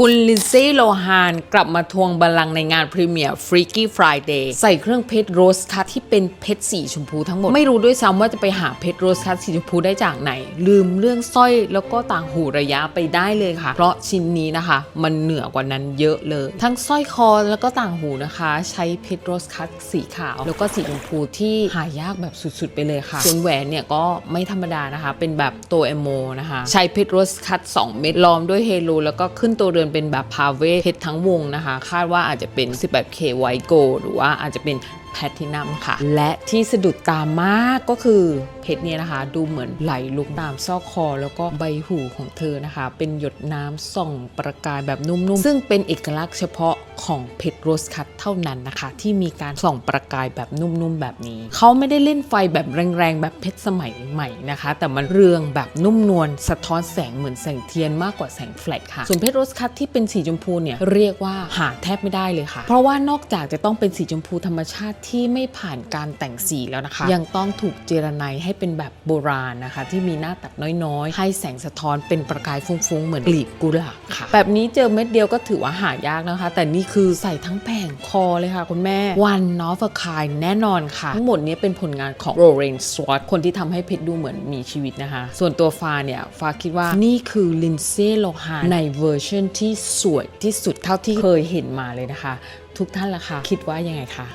คุณลินซี่โลฮานกลับมาทวงบัลลังก์ในงานพรีเมียร์ Freaky Friday ใส่เครื่องเพชรโรสคัตที่เป็นเพชรสีชมพูทั้งหมด ไม่รู้ด้วยซ้ำว่าจะไปหาเพชรโรสคัตสีชมพูได้จากไหน ลืมเรื่องสร้อยแล้วก็ต่างหูระยะไปได้เลยค่ะ เพราะชิ้นนี้นะคะ มันเหนือกว่านั้นเยอะเลย ทั้งสร้อยคอแล้วก็ต่างหูนะคะ ใช้เพชรโรสคัตสีขาว แล้วก็สีชมพูที่หายากแบบสุดๆ ไปเลยค่ะ ส่วนแหวนเนี่ยก็ไม่ธรรมดานะคะ เป็นแบบตัวเอโมนะคะ ใช้เพชรโรสคัต2เม็ดล้อมด้วยเฮโลแล้วก็ขึ้นตัวเรือนเป็นแบบพาเวเพชรทั้งวงนะคะ คาดว่าอาจจะเป็น 18K ไวโกหรือว่าอาจจะเป็นแพลทินัมค่ะ และที่สะดุดตามากก็คือเพชรเนี่ยนะคะ ดูเหมือนไหลลุกตามซอกคอ แล้วก็ใบหูของเธอนะคะ เป็นหยดน้ำส่องประกายแบบนุ่มๆ ซึ่งเป็นเอกลักษณ์เฉพาะ ของเพชรโรสคัตเท่านั้นนะคะ ที่มีการส่องประกายแบบนุ่มๆแบบนี้ เขาไม่ได้เล่นไฟแบบแรงๆ แบบเพชรสมัยใหม่นะคะ แต่มันเรืองแบบนุ่มนวลสะท้อนแสงเหมือนแสงเทียนมากกว่าแสงแฟลชค่ะส่วนเพชรโรสคัตที่เป็นสีชมพูเนี่ยเรียกว่าหาแทบไม่ได้เลยค่ะ เพราะว่านอกจากจะต้องเป็นสีชมพูธรรมชาติที่ไม่ผ่านการแต่งสีแล้วนะคะ ยังต้องถูกเจรไนให้เป็นแบบโบราณนะคะ ที่มีหน้าตัดน้อยๆ ให้แสงสะท้อนเป็นประกายฟุ้งๆเหมือนกลีบกุหลาบค่ะ แบบนี้เจอเม็ดเดียวก็ถือว่าหายากนะคะ แต่นี่คือใส่ทั้งแผงคอเลยค่ะคุณแม่วันนอฟคายแน่นอนค่ะ ทั้งหมดนี้เป็นผลงานของโรเรนสวอตคนที่ทำให้เพชรดูเหมือนมีชีวิตนะคะ ส่วนตัวฟาเนี่ย ฟาคิดว่านี่คือลินเซ่โลฮานในเวอร์ชันที่สวยที่สุดเท่าที่เคยเห็นมาเลยนะคะ ทุกท่านล่ะคะคิดว่ายังไงคะ